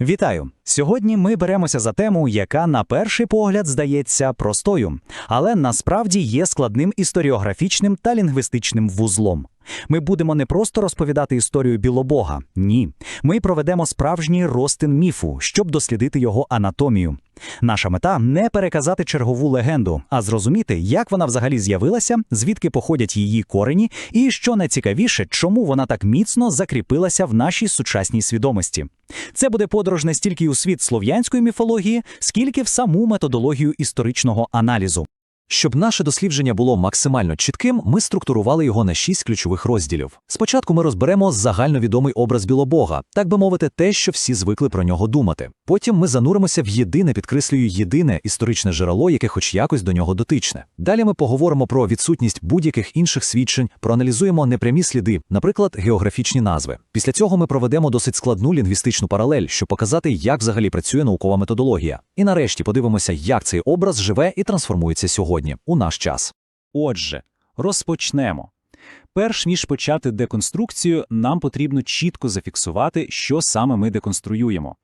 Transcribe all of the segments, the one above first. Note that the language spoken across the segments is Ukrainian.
Вітаю! Сьогодні ми беремося за тему, яка на перший погляд здається простою, але насправді є складним історіографічним та лінгвістичним вузлом. Ми будемо не просто розповідати історію білобога, ні. Ми проведемо справжній розтин міфу, щоб дослідити його анатомію. Наша мета не переказати чергову легенду, а зрозуміти, як вона взагалі з'явилася, звідки походять її корені, і що найцікавіше, чому вона так міцно закріпилася в нашій сучасній свідомості. Це буде подорож не стільки у світ слов'янської міфології, скільки в саму методологію історичного аналізу. Щоб наше дослідження було максимально чітким, ми структурували його на шість ключових розділів. Спочатку ми розберемо загальновідомий образ білобога, так би мовити, те, що всі звикли про нього думати. Потім ми зануримося в єдине, підкреслюю, єдине історичне джерело, яке хоч якось до нього дотичне. Далі ми поговоримо про відсутність будь-яких інших свідчень, проаналізуємо непрямі сліди, наприклад, географічні назви. Після цього ми проведемо досить складну лінгвістичну паралель, щоб показати, як взагалі працює наукова методологія. І нарешті подивимося, як цей образ живе і трансформується сьогодні у наш час. Отже, розпочнемо. Перш ніж почати деконструкцію, нам потрібно чітко зафіксувати, що саме ми деконструюємо.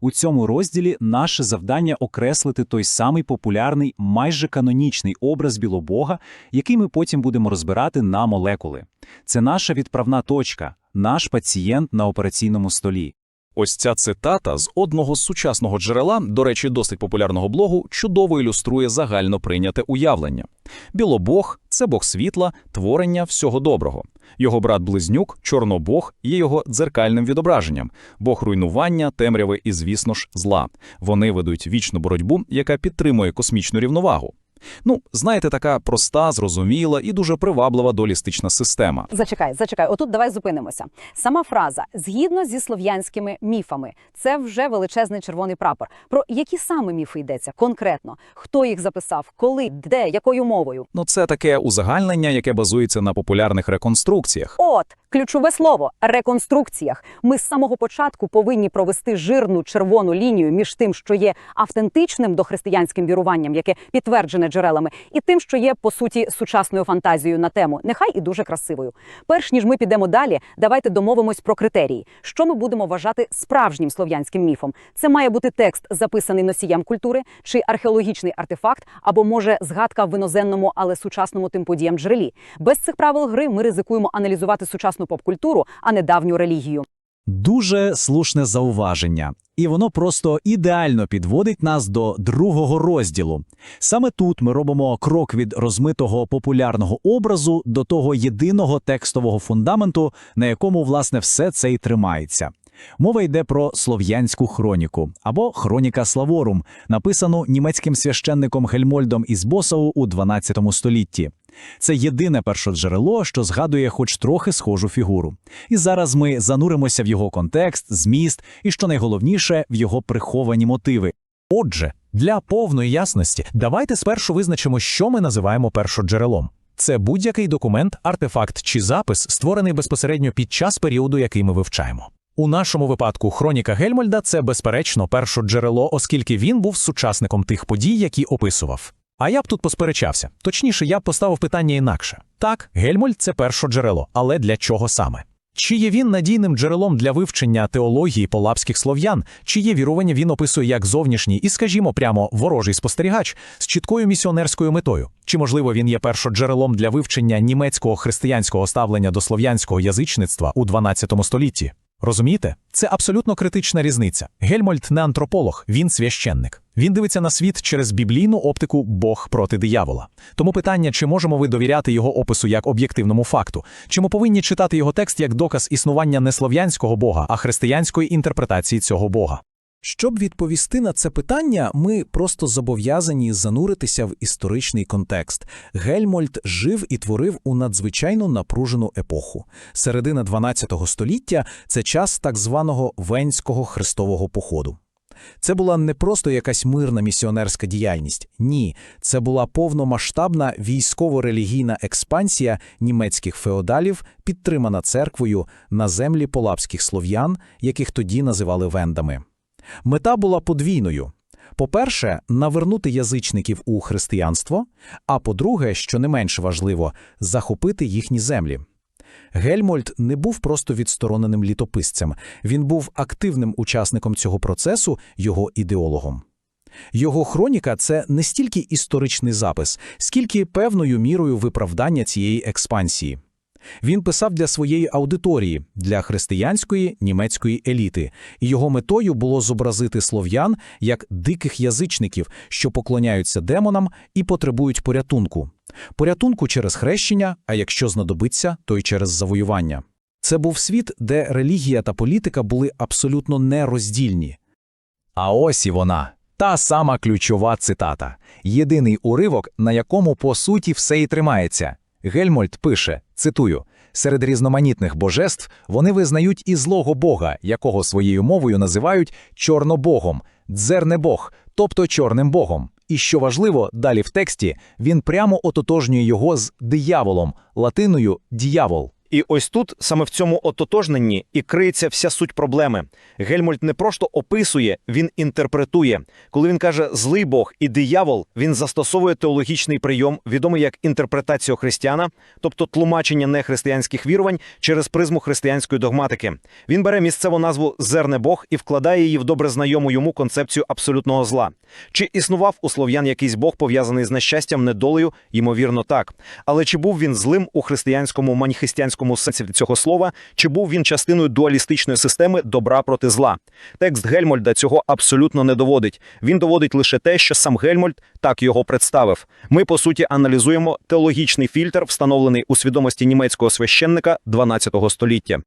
У цьому розділі наше завдання окреслити той самий популярний, майже канонічний образ білобога, який ми потім будемо розбирати на молекули. Це наша відправна точка, наш пацієнт на операційному столі. Ось ця цитата з одного з сучасного джерела, до речі, досить популярного блогу, чудово ілюструє загально прийняте уявлення. Білобог це бог світла, творення всього доброго. Його брат-близнюк, чорнобог, є його дзеркальним відображенням, бог руйнування, темряви і, звісно ж, зла. Вони ведуть вічну боротьбу, яка підтримує космічну рівновагу. Ну, знаєте, така проста, зрозуміла і дуже приваблива долістична система. Зачекай, зачекай. Отут давай зупинимося. Сама фраза згідно зі слов'янськими міфами, це вже величезний червоний прапор. Про які саме міфи йдеться конкретно? Хто їх записав, коли, де, якою мовою? Ну, це таке узагальнення, яке базується на популярних реконструкціях. От ключове слово реконструкціях. Ми з самого початку повинні провести жирну червону лінію між тим, що є автентичним дохристиянським віруванням, яке підтверджене джерелами, і тим, що є по суті сучасною фантазією на тему, нехай і дуже красивою. Перш ніж ми підемо далі, давайте домовимось про критерії, що ми будемо вважати справжнім слов'янським міфом. Це має бути текст, записаний носієм культури, чи археологічний артефакт, або може згадка в іноземному, але сучасному тим подіям джерелі. Без цих правил гри ми ризикуємо аналізувати сучасну поп-культуру, а не давню релігію. Дуже слушне зауваження, і воно просто ідеально підводить нас до другого розділу. Саме тут ми робимо крок від розмитого популярного образу до того єдиного текстового фундаменту, на якому власне все це і тримається. Мова йде про слов'янську хроніку або хроніка Славорум, написану німецьким священником Гельмольдом із Босау у 12 столітті. Це єдине першоджерело, що згадує хоч трохи схожу фігуру. І зараз ми зануримося в його контекст, зміст і, що найголовніше, в його приховані мотиви. Отже, для повної ясності, давайте спершу визначимо, що ми називаємо першоджерелом. Це будь-який документ, артефакт чи запис, створений безпосередньо під час періоду, який ми вивчаємо. У нашому випадку хроніка Гельмольда це безперечно першоджерело, оскільки він був сучасником тих подій, які описував. А я б тут посперечався. Точніше, я б поставив питання інакше. Так, Гельмольд це першоджерело, але для чого саме? Чи є він надійним джерелом для вивчення теології полапських слов'ян, чи є вірування він описує як зовнішній і, скажімо, прямо ворожий спостерігач з чіткою місіонерською метою? Чи, можливо, він є першоджерелом для вивчення німецького християнського ставлення до слов'янського язичництва у 12 столітті? Розумієте? Це абсолютно критична різниця. Гельмольд не антрополог, він священник. Він дивиться на світ через біблійну оптику Бог проти диявола. Тому питання, чи можемо ви довіряти його опису як об'єктивному факту, чи ми повинні читати його текст як доказ існування не слов'янського Бога, а християнської інтерпретації цього Бога. Щоб відповісти на це питання, ми просто зобов'язані зануритися в історичний контекст. Гельмольд жив і творив у надзвичайно напружену епоху. Середина 12 століття це час так званого Венського хрестового походу. Це була не просто якась мирна місіонерська діяльність. Ні, це була повномасштабна військово-релігійна експансія німецьких феодалів, підтримана церквою на землі полапських слов'ян, яких тоді називали вендами. Мета була подвійною. По-перше, навернути язичників у християнство, а по-друге, що не менш важливо, захопити їхні землі. Гельмольд не був просто відстороненим літописцем, він був активним учасником цього процесу, його ідеологом. Його хроніка це не стільки історичний запис, скільки певною мірою виправдання цієї експансії. Він писав для своєї аудиторії, для християнської німецької еліти, і його метою було зобразити слов'ян як диких язичників, що поклоняються демонам і потребують порятунку. Порятунку через хрещення, а якщо знадобиться, то й через завоювання. Це був світ, де релігія та політика були абсолютно нероздільні. А ось і вона. Та сама ключова цитата. Єдиний уривок, на якому по суті все і тримається. Гельмольд пише, цитую, «Серед різноманітних божеств вони визнають і злого бога, якого своєю мовою називають чорнобогом, дзернебог, тобто чорним богом. І що важливо, далі в тексті він прямо ототожнює його з дияволом, латиною «діявол». І ось тут, саме в цьому ототожненні, і криється вся суть проблеми. Гельмольд не просто описує, він інтерпретує. Коли він каже злий Бог і диявол, він застосовує теологічний прийом, відомий як інтерпретація християна, тобто тлумачення нехристиянських вірувань через призму християнської догматики. Він бере місцеву назву зерне Бог і вкладає її в добре знайому йому концепцію абсолютного зла. Чи існував у слов'ян якийсь Бог пов'язаний з нещастям, недолею? Ймовірно, так. Але чи був він злим у християнському маніхистянському сенсі цього слова, чи був він частиною дуалістичної системи добра проти зла? Текст Гельмольда цього абсолютно не доводить. Він доводить лише те, що сам Гельмольд так його представив. Ми, по суті, аналізуємо теологічний фільтр, встановлений у свідомості німецького священника 12 століття.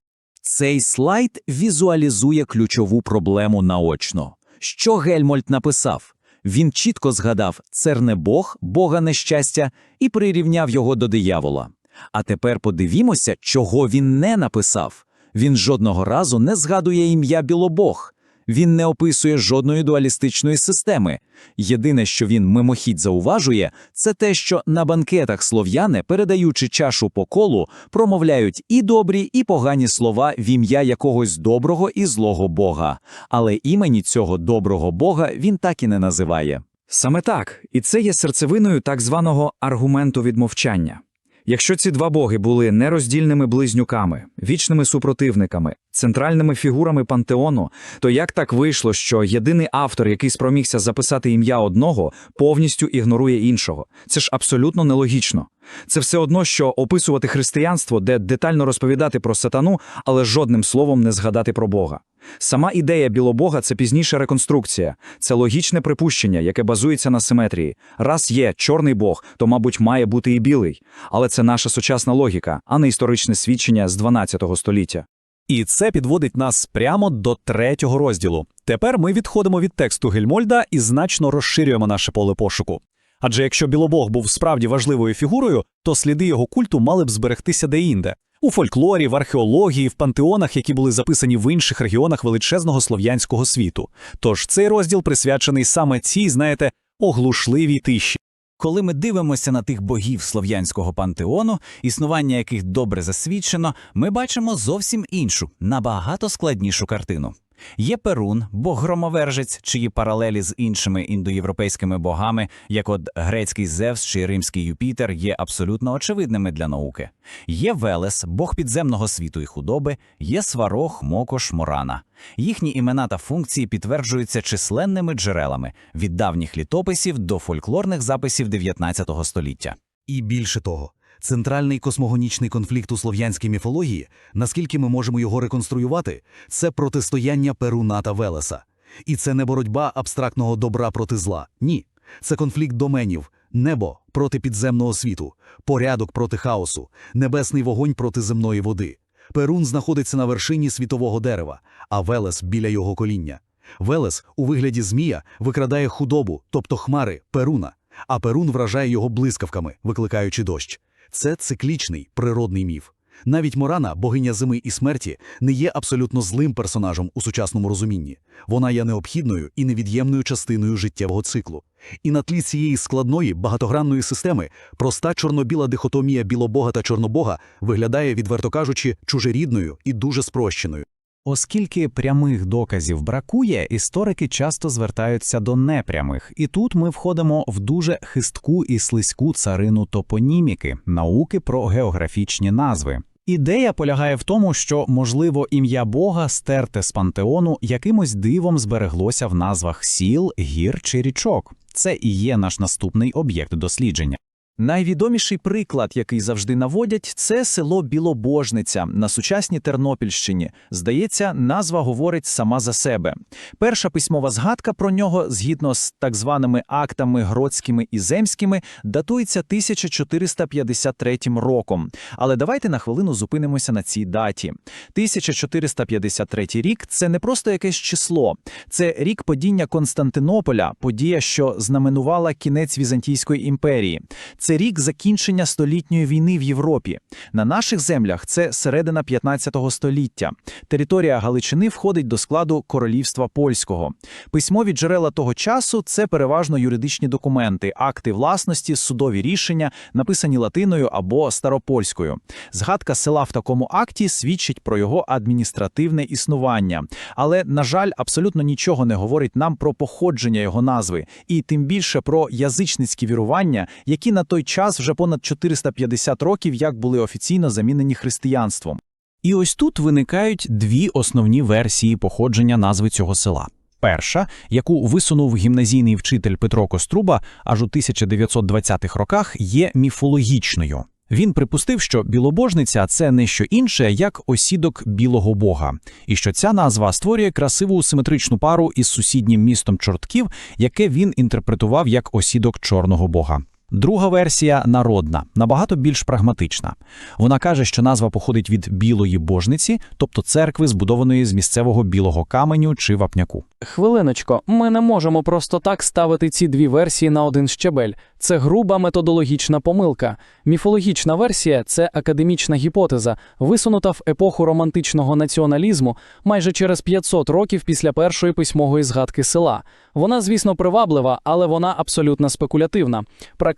Цей слайд візуалізує ключову проблему наочно. Що Гельмольд написав? Він чітко згадав «Цер не Бог, Бога нещастя» і прирівняв його до диявола. А тепер подивімося, чого він не написав. Він жодного разу не згадує ім'я Білобог. Він не описує жодної дуалістичної системи. Єдине, що він мимохідь зауважує, це те, що на банкетах слов'яни, передаючи чашу по колу, промовляють і добрі, і погані слова в ім'я якогось доброго і злого Бога. Але імені цього доброго Бога він так і не називає. Саме так, і це є серцевиною так званого аргументу відмовчання. Якщо ці два боги були нероздільними близнюками, вічними супротивниками, центральними фігурами пантеону, то як так вийшло, що єдиний автор, який спромігся записати ім'я одного, повністю ігнорує іншого? Це ж абсолютно нелогічно. Це все одно, що описувати християнство, де детально розповідати про сатану, але жодним словом не згадати про Бога. Сама ідея білобога це пізніша реконструкція, це логічне припущення, яке базується на симетрії. Раз є чорний Бог, то, мабуть, має бути і білий. Але це наша сучасна логіка, а не історичне свідчення з 12 століття. І це підводить нас прямо до третього розділу. Тепер ми відходимо від тексту Гельмольда і значно розширюємо наше поле пошуку. Адже якщо Білобог був справді важливою фігурою, то сліди його культу мали б зберегтися деінде. У фольклорі, в археології, в пантеонах, які були записані в інших регіонах величезного слов'янського світу. Тож цей розділ присвячений саме цій, знаєте, оглушливій тиші. Коли ми дивимося на тих богів слов'янського пантеону, існування яких добре засвідчено, ми бачимо зовсім іншу, набагато складнішу картину. Є Перун, бог-громовержець, чиї паралелі з іншими індоєвропейськими богами, як от грецький Зевс чи римський Юпітер, є абсолютно очевидними для науки. Є Велес, бог підземного світу і худоби, є Сварог, Мокош, Морана. Їхні імена та функції підтверджуються численними джерелами від давніх літописів до фольклорних записів 19 століття. І більше того, центральний космогонічний конфлікт у слов'янській міфології, наскільки ми можемо його реконструювати, це протистояння Перуна та Велеса. І це не боротьба абстрактного добра проти зла. Ні. Це конфлікт доменів, небо проти підземного світу, порядок проти хаосу, небесний вогонь проти земної води. Перун знаходиться на вершині світового дерева, а Велес біля його коління. Велес у вигляді змія викрадає худобу, тобто хмари, Перуна, а Перун вражає його блискавками, викликаючи дощ. Це циклічний природний міф. Навіть Морана, богиня зими і смерті, не є абсолютно злим персонажем у сучасному розумінні. Вона є необхідною і невід'ємною частиною життєвого циклу. І на тлі цієї складної багатогранної системи проста чорно-біла дихотомія білобога та чорнобога виглядає, відверто кажучи, чужерідною і дуже спрощеною. Оскільки прямих доказів бракує, історики часто звертаються до непрямих, і тут ми входимо в дуже хистку і слизьку царину топоніміки, науки про географічні назви. Ідея полягає в тому, що, можливо, ім'я Бога стерте з пантеону якимось дивом збереглося в назвах сіл, гір чи річок. Це і є наш наступний об'єкт дослідження. Найвідоміший приклад, який завжди наводять, це село Білобожниця на сучасній Тернопільщині. Здається, назва говорить сама за себе. Перша письмова згадка про нього, згідно з так званими актами гродськими і земськими, датується 1453 роком. Але давайте на хвилину зупинимося на цій даті. 1453 рік це не просто якесь число, це рік падіння Константинополя, подія, що знаменувала кінець Візантійської імперії. Це рік закінчення столітньої війни в Європі. На наших землях це середина 15 століття. Територія Галичини входить до складу королівства польського. Письмові джерела того часу це переважно юридичні документи, акти власності, судові рішення, написані латиною або старопольською. Згадка села в такому акті свідчить про його адміністративне існування, але, на жаль, абсолютно нічого не говорить нам про походження його назви, і тим більше про язичницькі вірування, які на той час вже понад 450 років як були офіційно замінені християнством. І ось тут виникають дві основні версії походження назви цього села. Перша, яку висунув гімназійний вчитель Петро Коструба аж у 1920-х роках, є міфологічною. Він припустив, що білобожниця це не що інше, як осідок білого бога, і що ця назва створює красиву симетричну пару із сусіднім містом чортків, яке він інтерпретував як осідок чорного бога. Друга версія народна, набагато більш прагматична. Вона каже, що назва походить від білої божниці, тобто церкви, збудованої з місцевого білого каменю чи вапняку. Хвилиночко, ми не можемо просто так ставити ці дві версії на один щебель. Це груба методологічна помилка. Міфологічна версія це академічна гіпотеза, висунута в епоху романтичного націоналізму майже через 500 років після першої письмової згадки села. Вона, звісно, приваблива, але вона абсолютно спекулятивна.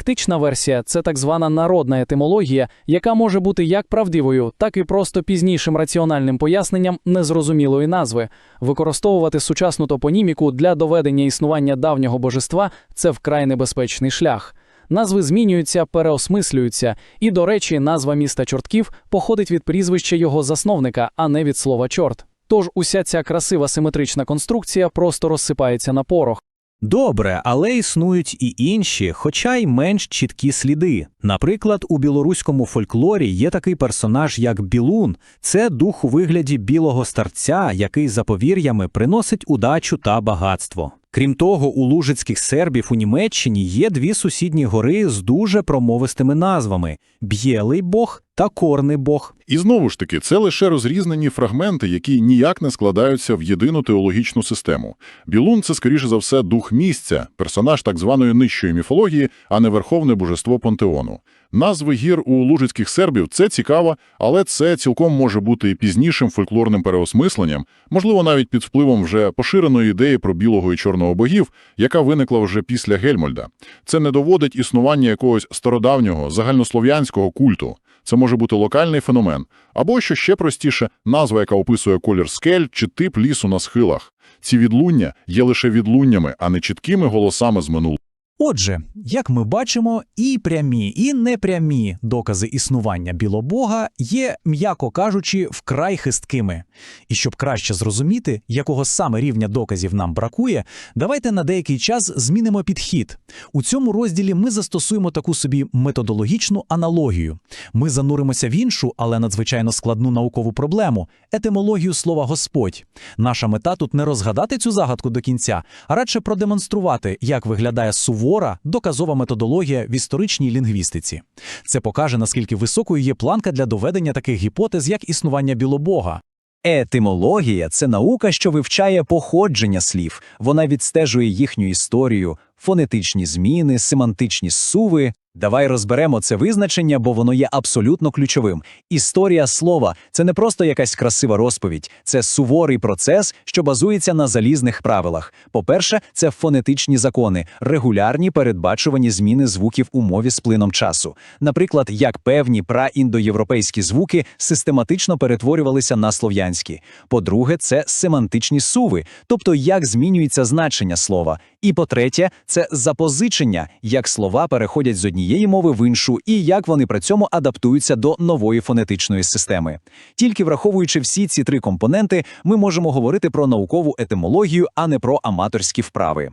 Практична версія це так звана народна етимологія, яка може бути як правдивою, так і просто пізнішим раціональним поясненням незрозумілої назви. Використовувати сучасну топоніміку для доведення існування давнього божества це вкрай небезпечний шлях. Назви змінюються, переосмислюються, і, до речі, назва міста Чортків походить від прізвища його засновника, а не від слова чорт. Тож уся ця красива симетрична конструкція просто розсипається на порох. Добре, але існують і інші, хоча й менш чіткі сліди. Наприклад, у білоруському фольклорі є такий персонаж, як Білун. Це дух у вигляді білого старця, який за повір'ями приносить удачу та багатство. Крім того, у лужицьких сербів у Німеччині є дві сусідні гори з дуже промовистими назвами: Б'єлий Бог та Корний Бог. І знову ж таки, це лише розрізнені фрагменти, які ніяк не складаються в єдину теологічну систему. Білун це, скоріше за все, дух місця, персонаж так званої нижчої міфології, а не верховне божество пантеону. Назви гір у лужицьких сербів це цікаво, але це цілком може бути пізнішим фольклорним переосмисленням, можливо, навіть під впливом вже поширеної ідеї про білого і чорного богів, яка виникла вже після Гельмольда. Це не доводить існування якогось стародавнього загальнослов'янського культу. Це може бути локальний феномен, або, що ще простіше, назва, яка описує колір скель чи тип лісу на схилах. Ці відлуння є лише відлуннями, а не чіткими голосами з минулого. Отже, як ми бачимо, і прямі, і непрямі докази існування білобога є, м'яко кажучи, вкрай хисткими. І щоб краще зрозуміти, якого саме рівня доказів нам бракує, давайте на деякий час змінимо підхід. У цьому розділі ми застосуємо таку собі методологічну аналогію. Ми зануримося в іншу, але надзвичайно складну наукову проблему етимологію слова Господь. Наша мета тут не розгадати цю загадку до кінця, а радше продемонструвати, як виглядає сувора доказова методологія в історичній лінгвістиці. Це покаже, наскільки високою є планка для доведення таких гіпотез, як існування білобога. Етимологія це наука, що вивчає походження слів. Вона відстежує їхню історію, фонетичні зміни, семантичні суви. Давай розберемо це визначення, бо воно є абсолютно ключовим. Історія слова це не просто якась красива розповідь, це суворий процес, що базується на залізних правилах. По-перше, це фонетичні закони, регулярні передбачувані зміни звуків у мові з плином часу. Наприклад, як певні праіндоєвропейські звуки систематично перетворювалися на слов'янські. По-друге, це семантичні суви, тобто як змінюється значення слова. І по-третє, це запозичення, як слова переходять з однієї однієї мови в іншу і як вони при цьому адаптуються до нової фонетичної системи. Тільки враховуючи всі ці три компоненти, ми можемо говорити про наукову етимологію, а не про аматорські вправи.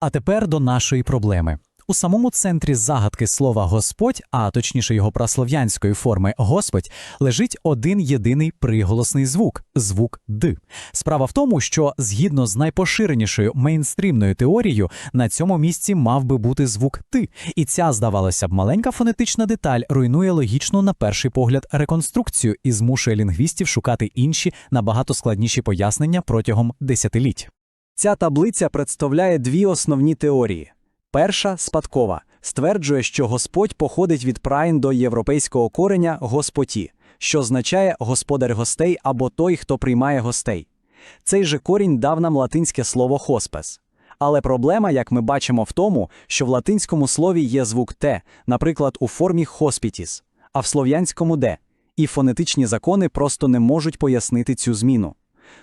А тепер до нашої проблеми. У самому центрі загадки слова Господь, а точніше його праслов'янської форми Господь, лежить один єдиний приголосний звук звук Д. Справа в тому, що згідно з найпоширенішою мейнстрімною теорією, на цьому місці мав би бути звук Т, і ця, здавалося б, маленька фонетична деталь руйнує логічну на перший погляд реконструкцію і змушує лінгвістів шукати інші набагато складніші пояснення протягом десятиліть. Ця таблиця представляє дві основні теорії. Перша спадкова стверджує, що Господь походить від праїн до європейського кореня господі, що означає господар гостей або той, хто приймає гостей. Цей же корінь дав нам латинське слово хоспес. Але проблема, як ми бачимо, в тому, що в латинському слові є звук Т, наприклад, у формі хоспітіс, а в слов'янському Д, і фонетичні закони просто не можуть пояснити цю зміну.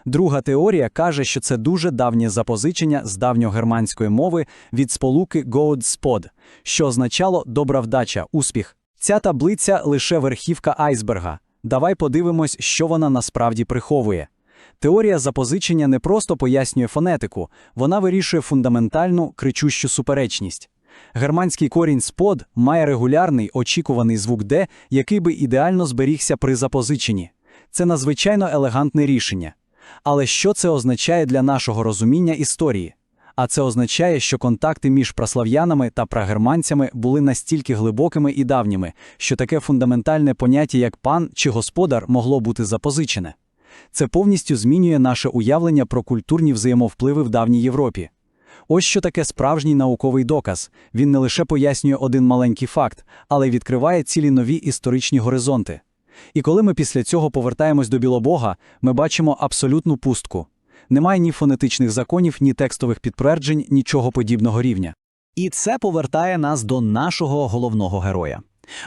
Друга теорія каже, що це дуже давнє запозичення з давньогерманської мови від сполуки «Godspod», що означало «добра вдача», «успіх». Ця таблиця – лише верхівка айсберга. Давай подивимось, що вона насправді приховує. Теорія запозичення не просто пояснює фонетику, вона вирішує фундаментальну, кричущу суперечність. Германський корінь «спод» має регулярний, очікуваний звук «д», який би ідеально зберігся при запозиченні. Це надзвичайно елегантне рішення. Але що це означає для нашого розуміння історії? А це означає, що контакти між праслав'янами та прагерманцями були настільки глибокими і давніми, що таке фундаментальне поняття, як пан чи господар, могло бути запозичене. Це повністю змінює наше уявлення про культурні взаємовпливи в давній Європі. Ось що таке справжній науковий доказ. Він не лише пояснює один маленький факт, але й відкриває цілі нові історичні горизонти. І коли ми після цього повертаємось до Білобога, ми бачимо абсолютну пустку. Немає ні фонетичних законів, ні текстових підтверджень, нічого подібного рівня. І це повертає нас до нашого головного героя.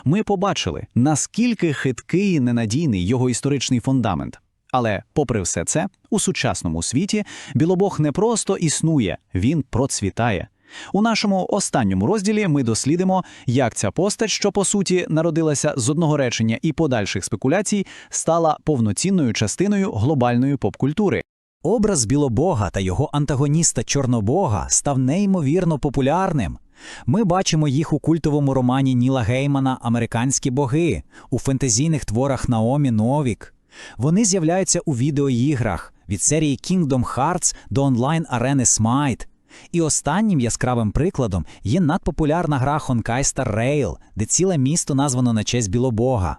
Ми побачили, наскільки хиткий і ненадійний його історичний фундамент. Але, попри все це, у сучасному світі Білобог не просто існує, він процвітає. У нашому останньому розділі ми дослідимо, як ця постать, що по суті народилася з одного речення і подальших спекуляцій, стала повноцінною частиною глобальної попкультури. Образ Білобога та його антагоніста Чорнобога став неймовірно популярним. Ми бачимо їх у культовому романі Ніла Геймана Американські боги, у фентезійних творах Наомі Новік. Вони з'являються у відеоіграх від серії Kingdom Hearts до онлайн-арени Smite. І останнім яскравим прикладом є надпопулярна гра Honkai Star Rail, де ціле місто названо на честь Білобога.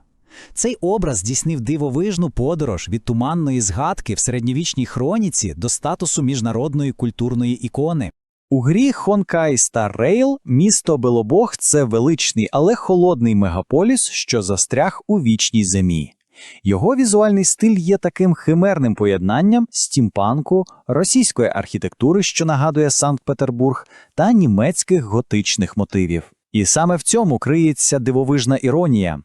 Цей образ здійснив дивовижну подорож від туманної згадки в середньовічній хроніці до статусу міжнародної культурної ікони. У грі Honkai Star Rail місто Білобог – це величний, але холодний мегаполіс, що застряг у вічній зимі. Його візуальний стиль є таким химерним поєднанням стімпанку, російської архітектури, що нагадує Санкт-Петербург, та німецьких готичних мотивів. І саме в цьому криється дивовижна іронія.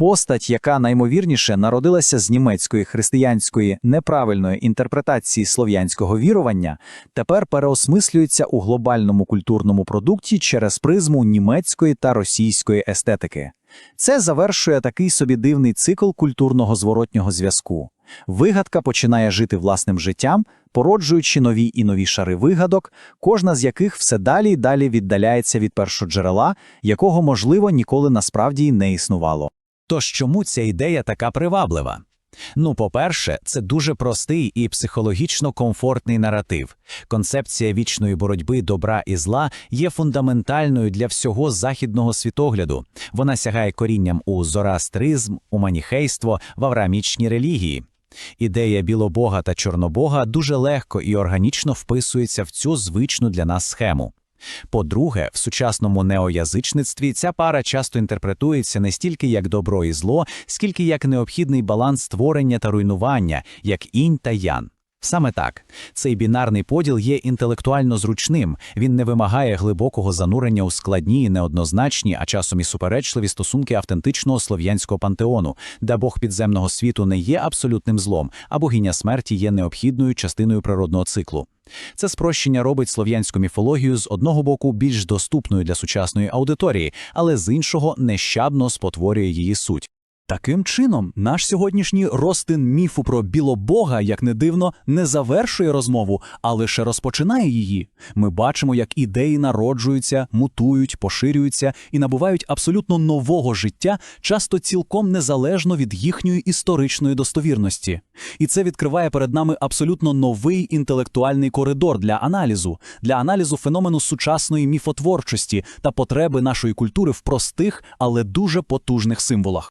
Постать, яка наймовірніше народилася з німецької християнської неправильної інтерпретації слов'янського вірування, тепер переосмислюється у глобальному культурному продукті через призму німецької та російської естетики. Це завершує такий собі дивний цикл культурного зворотнього зв'язку. Вигадка починає жити власним життям, породжуючи нові і нові шари вигадок, кожна з яких все далі й далі віддаляється від першоджерела, якого, можливо, ніколи насправді й не існувало. Тож чому ця ідея така приваблива? Ну, по-перше, це дуже простий і психологічно комфортний наратив. Концепція вічної боротьби добра і зла є фундаментальною для всього західного світогляду. Вона сягає корінням у зороастризм, у маніхейство, в авраамічні релігії. Ідея білобога та чорнобога дуже легко і органічно вписується в цю звичну для нас схему. По-друге, в сучасному неоязичництві ця пара часто інтерпретується не стільки як добро і зло, скільки як необхідний баланс створення та руйнування, як інь та ян. Саме так. Цей бінарний поділ є інтелектуально зручним, він не вимагає глибокого занурення у складні, і неоднозначні, а часом і суперечливі стосунки автентичного слов'янського пантеону, де Бог підземного світу не є абсолютним злом, а богиня смерті є необхідною частиною природного циклу. Це спрощення робить слов'янську міфологію з одного боку більш доступною для сучасної аудиторії, але з іншого нещадно спотворює її суть. Таким чином, наш сьогоднішній ростин міфу про білобога, як не дивно, не завершує розмову, а лише розпочинає її. Ми бачимо, як ідеї народжуються, мутують, поширюються і набувають абсолютно нового життя, часто цілком незалежно від їхньої історичної достовірності. І це відкриває перед нами абсолютно новий інтелектуальний коридор для аналізу, для аналізу феномену сучасної міфотворчості та потреби нашої культури в простих, але дуже потужних символах.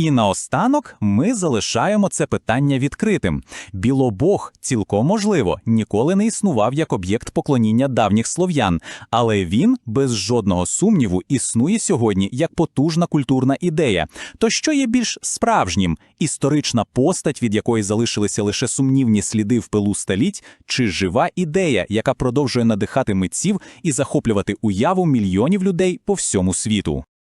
І наостанок ми залишаємо це питання відкритим. Білобог, цілком можливо, ніколи не існував як об'єкт поклоніння давніх слов'ян, але він, без жодного сумніву, існує сьогодні як потужна культурна ідея. То що є більш справжнім? Історична постать, від якої залишилися лише сумнівні сліди в пилу століть, чи жива ідея, яка продовжує надихати митців і захоплювати уяву мільйонів людей по всьому світу?